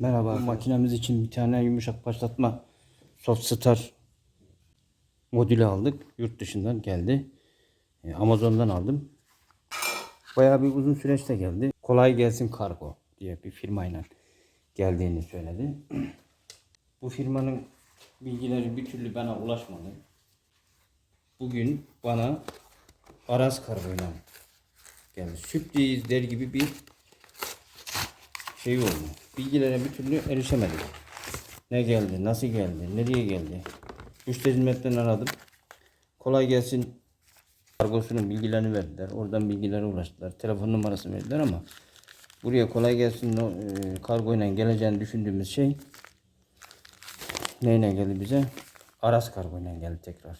Merhaba. Makinemiz için bir tane yumuşak başlatma soft start modülü aldık. Yurt dışından geldi. E, Amazon'dan aldım. Bayağı bir uzun süreçte geldi. Kolay gelsin kargo diye bir firmayla geldiğini söyledi. Bu firmanın bilgileri bir türlü bana ulaşmadı. Bugün bana Aras kargoyla geldi. Sürpriz der gibi bir şey oldu. Bilgilere bir türlü erişemedik. Ne geldi, nasıl geldi, nereye geldi? Müşteri hizmetten aradım. Kolay gelsin kargosunun bilgilerini verdiler. Oradan bilgilere ulaştılar. Telefon numarasını verdiler ama buraya kolay gelsin e, kargoyla geleceğini düşündüğümüz şey neyle geldi bize? Aras kargoyla geldi tekrar.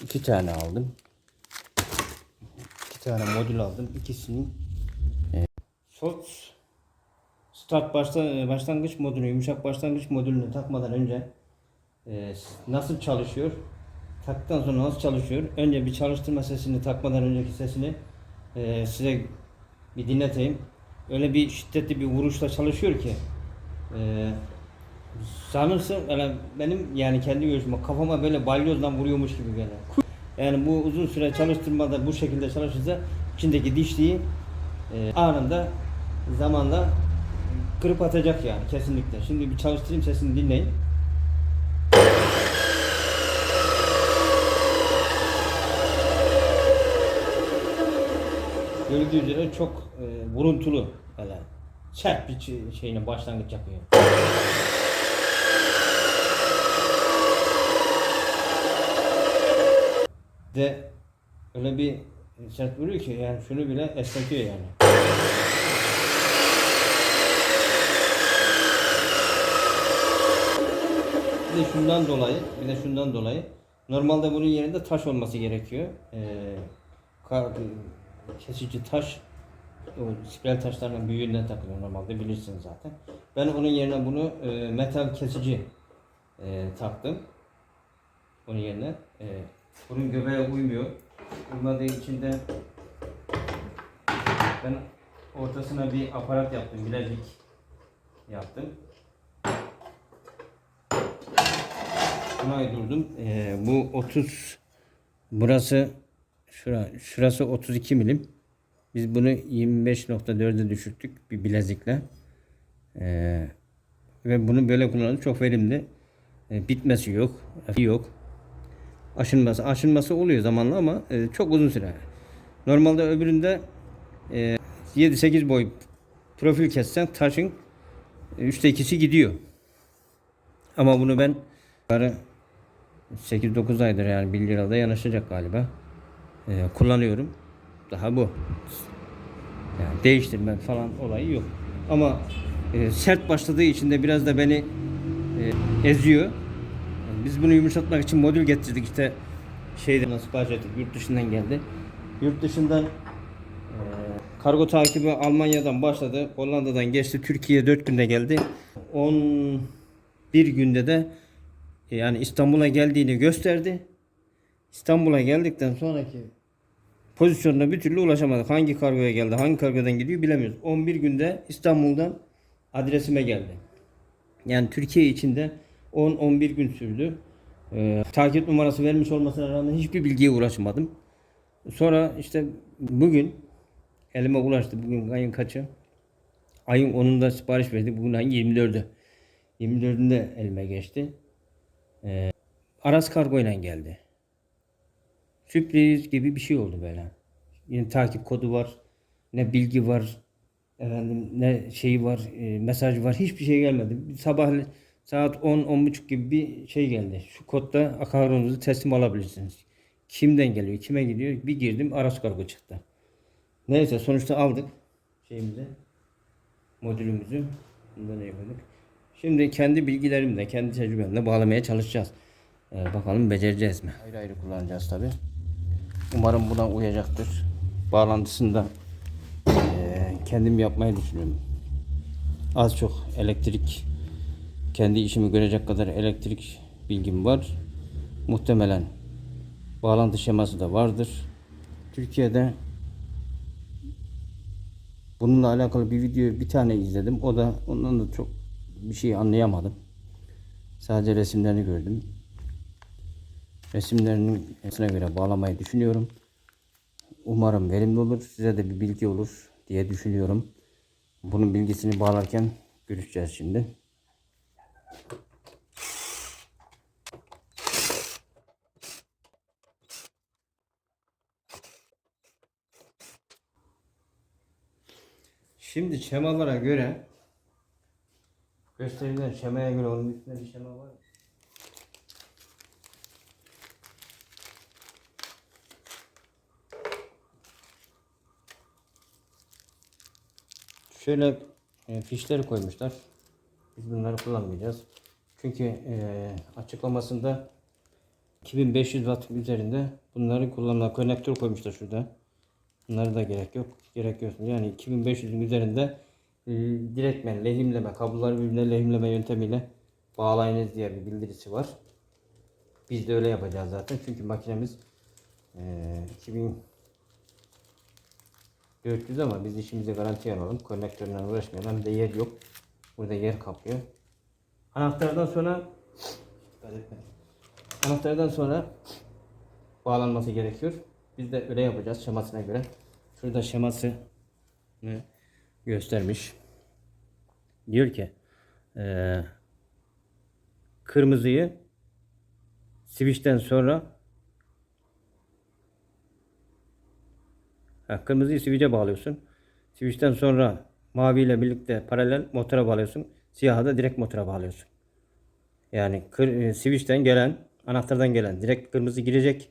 İki tane aldım. İki tane modül aldım. İkisini e, Sots Start başta, başlangıç modülü, yumuşak başlangıç modülünü takmadan önce e, nasıl çalışıyor? Taktıktan sonra nasıl çalışıyor? Önce bir çalıştırma sesini takmadan önceki sesini e, size bir dinleteyim. Öyle bir şiddetli bir vuruşla çalışıyor ki e, sanırsın yani benim yani kendi görüşüm kafama böyle balyozdan vuruyormuş gibi geliyor. Yani bu uzun süre çalıştırmada bu şekilde çalışırsa içindeki dişliği e, anında zamanla kırıp atacak yani kesinlikle. Şimdi bir çalıştırayım sesini dinleyin. Gördüğü üzere çok e, vuruntulu böyle sert bir şeyine başlangıç yapıyor. De öyle bir sert vuruyor ki yani şunu bile esnetiyor yani. Bir de şundan dolayı, bir de şundan dolayı normalde bunun yerinde taş olması gerekiyor. Ee, kesici taş o spiral taşlarının büyüğünden takılıyor normalde bilirsiniz zaten. Ben onun yerine bunu e, metal kesici e, taktım. Bunun yerine. E, bunun göbeğe uymuyor. Uymadığı için de ben ortasına bir aparat yaptım, bilezik yaptım. Buna uydurdum. Ee, bu 30 burası şura, şurası 32 milim. Biz bunu 25.4'e düşürttük bir bilezikle. Ee, ve bunu böyle kullandık. Çok verimli. Ee, bitmesi yok. Yok. Aşınması. Aşınması oluyor zamanla ama e, çok uzun süre. Normalde öbüründe e, 7-8 boy profil kessen taşın e, üçte ikisi gidiyor. Ama bunu ben 8-9 aydır yani 1 lirada yanaşacak galiba. Ee, kullanıyorum. Daha bu. Yani değiştirme falan olayı yok. Ama e, sert başladığı için de biraz da beni e, eziyor. Yani biz bunu yumuşatmak için modül getirdik işte şeyden sipariş ettik yurt dışından geldi. Yurt dışından e, kargo takibi Almanya'dan başladı. Hollanda'dan geçti. Türkiye'ye 4 günde geldi. 11 günde de yani İstanbul'a geldiğini gösterdi. İstanbul'a geldikten sonraki pozisyonuna bir türlü ulaşamadık. Hangi kargoya geldi, hangi kargodan gidiyor bilemiyoruz. 11 günde İstanbul'dan adresime geldi. Yani Türkiye içinde 10-11 gün sürdü. Ee, takip numarası vermiş olmasına rağmen hiçbir bilgiye ulaşmadım. Sonra işte bugün elime ulaştı. Bugün ayın kaçı? Ayın 10'unda sipariş verdik. Bugün ayın 24'ü. 24'ünde elime geçti. Aras kargo ile geldi. Sürpriz gibi bir şey oldu böyle. Yine takip kodu var. Ne bilgi var. Efendim ne şeyi var. E, mesaj var. Hiçbir şey gelmedi. Sabah saat 10-10.30 gibi bir şey geldi. Şu kodda akaronunuzu teslim alabilirsiniz. Kimden geliyor? Kime gidiyor? Bir girdim Aras kargo çıktı. Neyse sonuçta aldık şeyimizi. Modülümüzü. Bunu da yapıyorduk. Şimdi kendi bilgilerimle, kendi tecrübemle bağlamaya çalışacağız. Ee, bakalım becereceğiz mi? Ayrı ayrı kullanacağız tabi. Umarım buna uyacaktır. Bağlantısını da eee, kendim yapmayı düşünüyorum. Az çok elektrik, kendi işimi görecek kadar elektrik bilgim var. Muhtemelen bağlantı şeması da vardır. Türkiye'de Bununla alakalı bir video bir tane izledim. O da ondan da çok bir şey anlayamadım. Sadece resimlerini gördüm. Resimlerinin hepsine göre bağlamayı düşünüyorum. Umarım verimli olur. Size de bir bilgi olur diye düşünüyorum. Bunun bilgisini bağlarken görüşeceğiz şimdi. Şimdi şemalara göre gösterilen şemaya göre onun üstünde bir şema var. Şöyle e, fişleri koymuşlar. Biz bunları kullanmayacağız. Çünkü e, açıklamasında 2500 watt üzerinde bunları kullanılan konnektör koymuşlar şurada. Bunlara da gerek yok. Gerek yok. Yani 2500'ün üzerinde direktmen lehimleme, kabloları birbirine lehimleme yöntemiyle bağlayınız diye bir bildirisi var. Biz de öyle yapacağız zaten. Çünkü makinemiz e, 2400 ama biz işimizi garantiye alalım. Konnektörle uğraşmayalım. Hem de yer yok. Burada yer kaplıyor. Anahtardan sonra. Anahtardan sonra bağlanması gerekiyor. Biz de öyle yapacağız şemasına göre. Şurada şeması ne göstermiş. Diyor ki eee, kırmızıyı switch'ten sonra ha, kırmızıyı switch'e bağlıyorsun. Switch'ten sonra mavi ile birlikte paralel motora bağlıyorsun. Siyahı da direkt motora bağlıyorsun. Yani kır, e, switch'ten gelen anahtardan gelen direkt kırmızı girecek.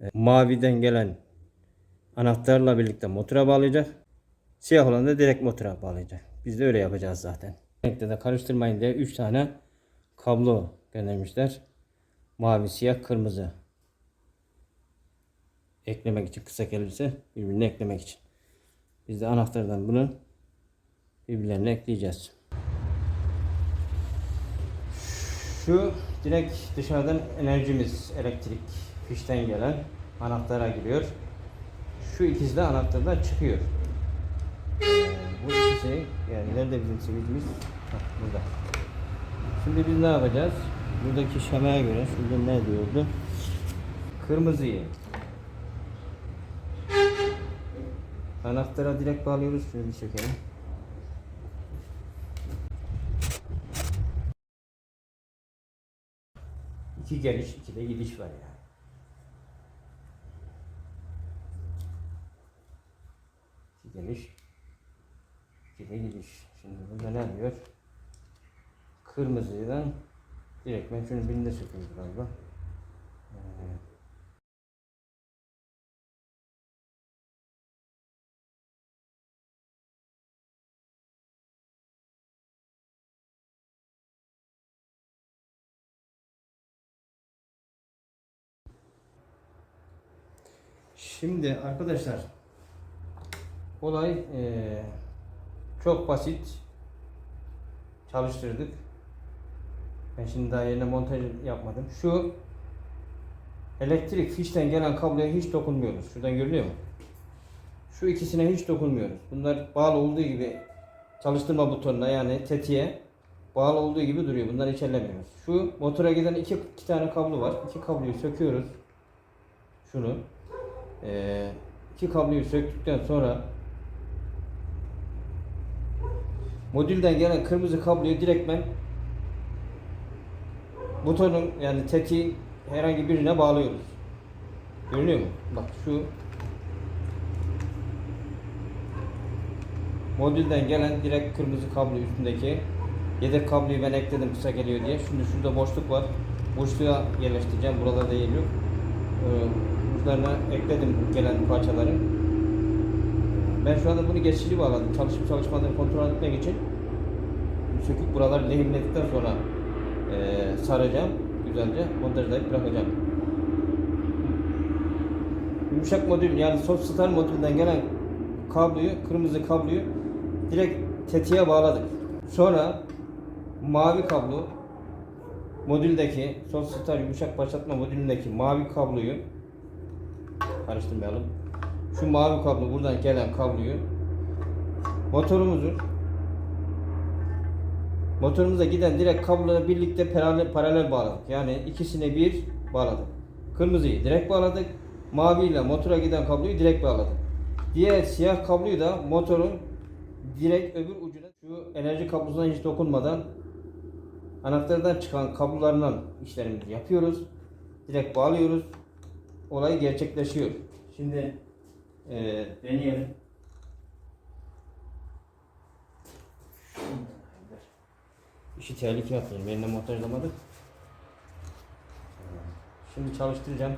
E, maviden gelen anahtarla birlikte motora bağlayacak. Siyah olan da direkt motora bağlayacak. Biz de öyle yapacağız zaten. Renkte de karıştırmayın diye 3 tane kablo göndermişler. Mavi, siyah, kırmızı. Eklemek için kısa gelirse birbirine eklemek için. Biz de anahtardan bunu birbirlerine ekleyeceğiz. Şu direkt dışarıdan enerjimiz elektrik fişten gelen anahtara giriyor. Şu ikisi de anahtardan çıkıyor. İkisi yani nerede bizim sivilcimiz? Hah, burada. Şimdi biz ne yapacağız? Buradaki şemaya göre şurada ne diyordu? Kırmızıyı anahtara direkt bağlıyoruz. Bir çekelim. İki geliş, iki de gidiş var yani. İki geliş, de gidiş. Şimdi burada ne diyor? Kırmızıdan direkt ben şunu birinde söküyoruz galiba. Şimdi arkadaşlar olay eee, çok basit çalıştırdık. Ben şimdi daha yerine montaj yapmadım. Şu elektrik fişten gelen kabloya hiç dokunmuyoruz. Şuradan görülüyor mu? Şu ikisine hiç dokunmuyoruz. Bunlar bağlı olduğu gibi çalıştırma butonuna yani tetiğe bağlı olduğu gibi duruyor. Bunları hiç ellemiyoruz. Şu motora giden iki, iki tane kablo var. İki kabloyu söküyoruz. Şunu. Ee, iki kabloyu söktükten sonra modülden gelen kırmızı kabloyu direktmen butonun yani tetiğin herhangi birine bağlıyoruz. Görünüyor mu? Bak şu modülden gelen direkt kırmızı kablo üstündeki yedek kabloyu ben ekledim kısa geliyor diye. Şimdi şurada boşluk var. Boşluğa yerleştireceğim. Buralarda yer yok. Ee, uçlarına ekledim gelen parçaları. Ben şu anda bunu geçici bağladım. Çalışıp çalışmadığını kontrol etmek için. Söküp buraları lehimledikten sonra eee, saracağım. Güzelce montajlayıp bırakacağım. Yumuşak modül yani soft star modülünden gelen kabloyu, kırmızı kabloyu direkt tetiğe bağladık. Sonra mavi kablo modüldeki soft star yumuşak başlatma modülündeki mavi kabloyu karıştırmayalım. Şu mavi kablo buradan gelen kabloyu motorumuzun motorumuza giden direkt kablola birlikte paralel, paralel bağladık. Yani ikisini bir bağladık. Kırmızıyı direkt bağladık. Maviyle motora giden kabloyu direkt bağladık. Diğer siyah kabloyu da motorun direkt öbür ucuna şu enerji kablosuna hiç dokunmadan anahtardan çıkan kablolarından işlemimizi yapıyoruz. Direkt bağlıyoruz. Olay gerçekleşiyor. Şimdi eee deneyelim. İşi tehlikeye atmayayım. Eline montajlamadık. Şimdi çalıştıracağım.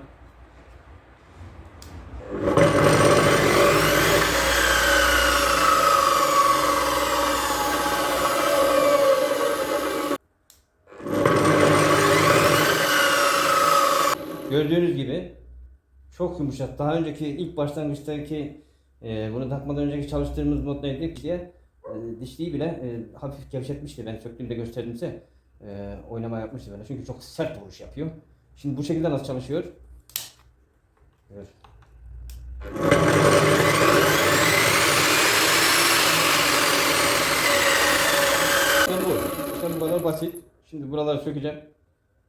Gördüğünüz gibi çok yumuşak. Daha önceki ilk başlangıçtaki e, bunu takmadan önceki çalıştığımız mod neydi diye e, dişliği bile e, hafif gevşetmişti. Ben söktüğümde gösterdim size. E, oynama yapmıştı böyle. Çünkü çok sert vuruş yapıyor. Şimdi bu şekilde nasıl çalışıyor? Evet. İşte bu. İşte bu basit. Şimdi buraları sökeceğim.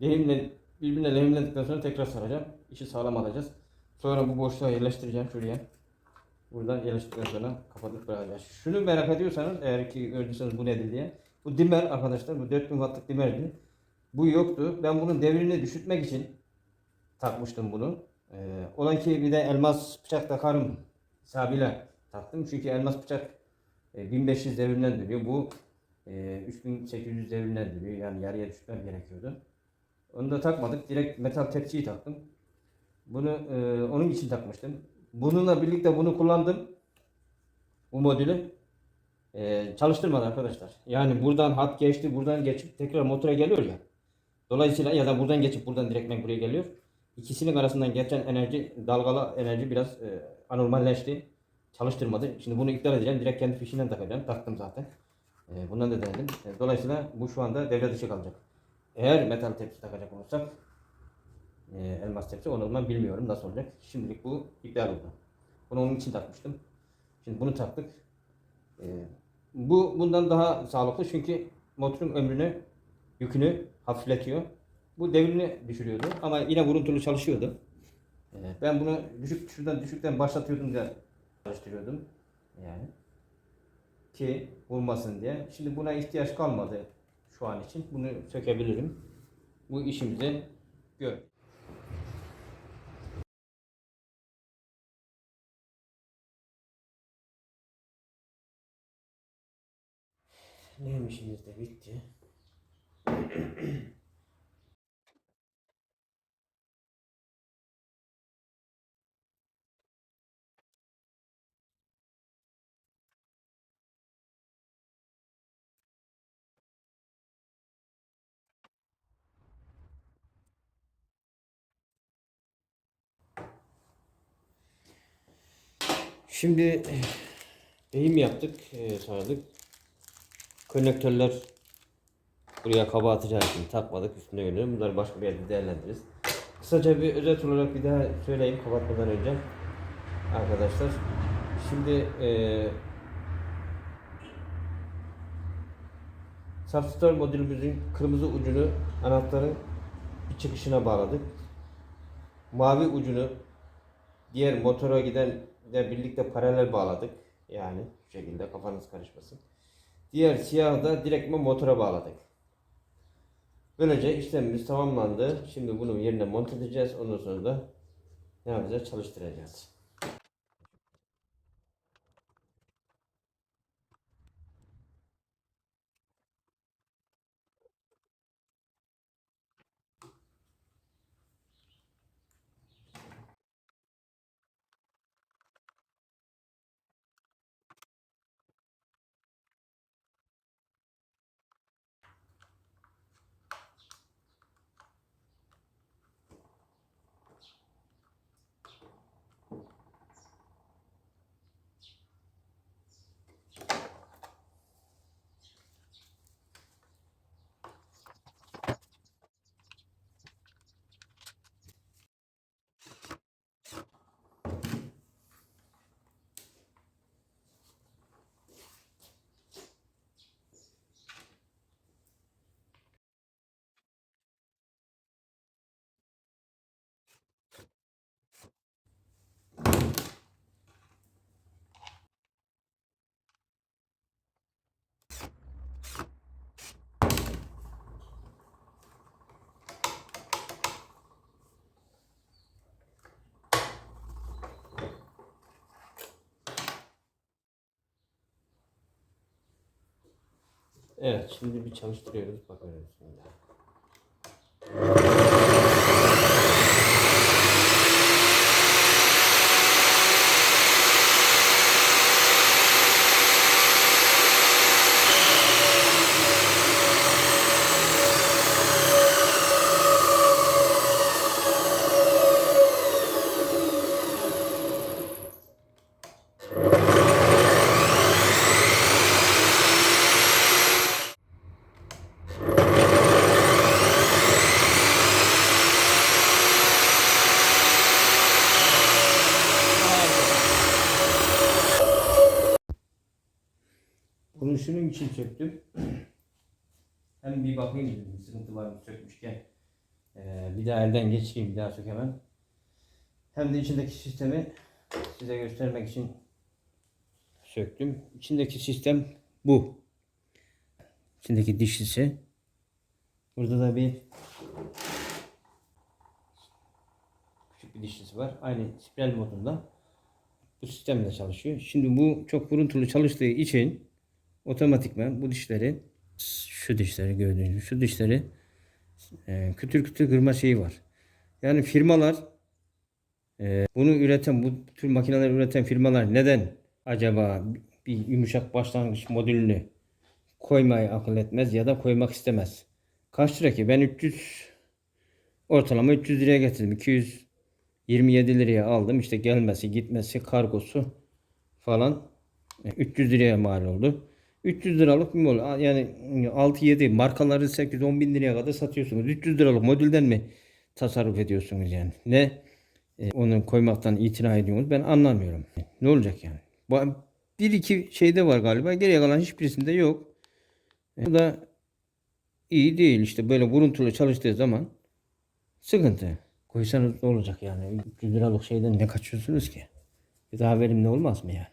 Lehimle, birbirine lehimledikten sonra tekrar saracağım. İşi sağlam alacağız. Sonra bu boşluğa yerleştireceğim şuraya. Buradan yerleştirdikten sonra kapatıp bırakacağız. Şunu merak ediyorsanız eğer ki gördüyseniz bu nedir diye. Bu dimer arkadaşlar bu 4000 wattlık dimerdi. Bu yoktu. Ben bunun devrini düşürtmek için takmıştım bunu. Ee, olan ki bir de elmas bıçak takarım hesabıyla taktım. Çünkü elmas bıçak e, 1500 devrinden dönüyor. Bu e, 3800 devrinden dönüyor. Yani yarıya düşmem gerekiyordu. Onu da takmadık. Direkt metal tepsiyi taktım. Bunu e, onun için takmıştım. Bununla birlikte bunu kullandım. Bu modülü. E, çalıştırmadı arkadaşlar. Yani buradan hat geçti, buradan geçip tekrar motora geliyor ya. Dolayısıyla ya da buradan geçip buradan direktmen buraya geliyor. İkisinin arasından geçen enerji, dalgalı enerji biraz e, anormalleşti. Çalıştırmadı. Şimdi bunu iptal edeceğim. Direkt kendi fişinden takacağım. Taktım zaten. E, bundan da denedim. E, dolayısıyla bu şu anda devre dışı kalacak. Eğer metal tepsi takacak olursak e, elmas tepsi onu zaman bilmiyorum nasıl olacak. Şimdilik bu iptal oldu. Bunu onun için takmıştım. Şimdi bunu taktık. E, bu bundan daha sağlıklı çünkü motorun ömrünü, yükünü hafifletiyor. Bu devrini düşürüyordu ama yine vuruntulu çalışıyordu. E, ben bunu düşük şuradan düşükten başlatıyordum da çalıştırıyordum. Yani ki vurmasın diye. Şimdi buna ihtiyaç kalmadı şu an için. Bunu sökebilirim. Bu işimizi gör. Neymişimiz de bitti. Şimdi eğim yaptık, e, sardık. Konnektörler buraya kaba atacağı için takmadık üstüne göre. Bunları başka bir yerde değerlendiririz. Kısaca bir özet olarak bir daha söyleyeyim kapatmadan önce. Arkadaşlar. Şimdi e, Substore modülümüzün kırmızı ucunu anahtarın bir çıkışına bağladık. Mavi ucunu diğer motora giden de birlikte paralel bağladık. Yani şu şekilde kafanız karışmasın. Diğer siyahı da direktmen motora bağladık. Böylece işlemimiz tamamlandı. Şimdi bunu yerine monte edeceğiz. Ondan sonra da ne yapacağız? Çalıştıracağız. 예, 진입이 잠시 뒤에 연습하기로 했습니다. Şunun için söktüm. Hem bir bakayım dedim sıkıntı var mı sökmüşken. Ee, bir daha elden geçireyim bir daha sökemem. Hem de içindeki sistemi size göstermek için söktüm. İçindeki sistem bu. İçindeki dişlisi. Burada da bir küçük bir dişlisi var. Aynı spiral modunda. Bu sistemle çalışıyor. Şimdi bu çok vuruntulu çalıştığı için otomatikman bu dişleri şu dişleri gördüğünüz şu dişleri e, kütür kütür kırma şeyi var. Yani firmalar e, bunu üreten bu tür makineler üreten firmalar neden acaba bir yumuşak başlangıç modülünü koymayı akıl etmez ya da koymak istemez. Kaç lira ki? Ben 300 ortalama 300 liraya getirdim. 227 liraya aldım. İşte gelmesi, gitmesi, kargosu falan e, 300 liraya mal oldu. 300 liralık bir modül. Yani 6-7 markaları 8-10 bin liraya kadar satıyorsunuz. 300 liralık modülden mi tasarruf ediyorsunuz yani? Ne e, onu koymaktan itina ediyorsunuz? Ben anlamıyorum. Ne olacak yani? Bir iki şeyde var galiba. Geriye kalan hiçbirisinde yok. E, Bu da iyi değil işte böyle vuruntulu çalıştığı zaman sıkıntı. Koysanız ne olacak yani? 300 liralık şeyden ne kaçıyorsunuz ki? Bir daha verimli olmaz mı yani?